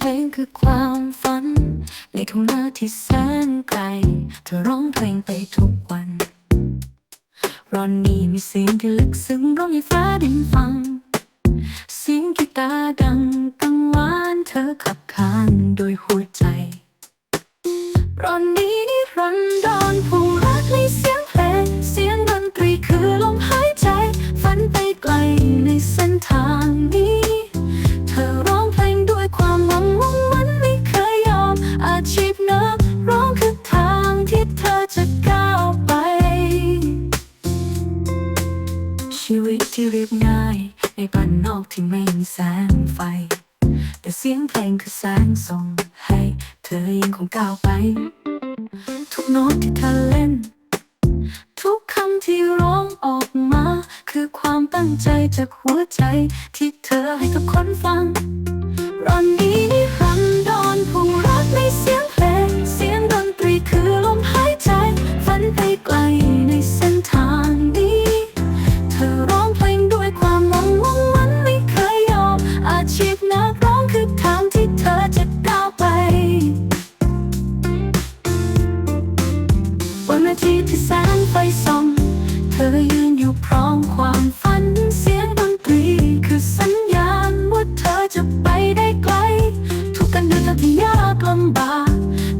เพลงคือความฝัน ในทุ่งนาที่แสนไกล เธอร้องเพลงไปทุกวันรอนนี้มีเสียงที่ลึกซึ้งร้องให้ฟ้าดินฟัง เสียงกีตาร์ดังกังวานเธอขับขานโดยหัวใจรอนนี้นิรัน ชีวิตที่เรียบง่ายในบ้านนอกที่ไม่มีแสงไฟ แต่เสียงเพลงคือแสงส่องให้ เธอยังคงก้าวไป ทุกโน้ตที่เธอเล่น ทุกคำที่ร้องออกมา คือความตั้งใจจากหัวใจที่เธอให้กับคนฟังรอน ที่แสงไฟส่อง เธอยืนอยู่พร้อมความฝันเสียงดนตรี คือสัญญาณว่าเธอจะไปได้ไกล ทุกการเดินทางที่ยากลำบาก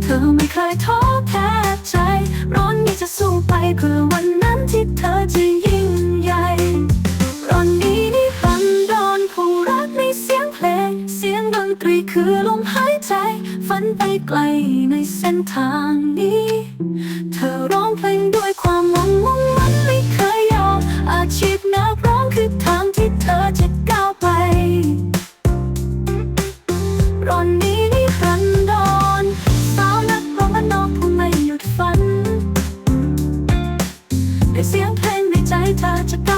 เธอไม่เคยท้อแท้ใจ ร้อนนี้จะสู้ไปเพื่อวันนั้นที่เธอจะยิ่งใหญ่ร้อนนี้นิรันดรผู้รักในเสียงเพลง เสียงดนตรีคือ นไปไกลในเส้นทางนี้ เธอร้องเพลงด้วยความหวังมุ่งมันไม่เคยยอมอาชีพนักร้องคือทางที่เธอจะก้าวไปรอนนี้นิรันดรสาวนักร้องบ้านนอกผู้ไม่หยุดฝันด้วยเสียงเพลงในใจเธอจะก้าว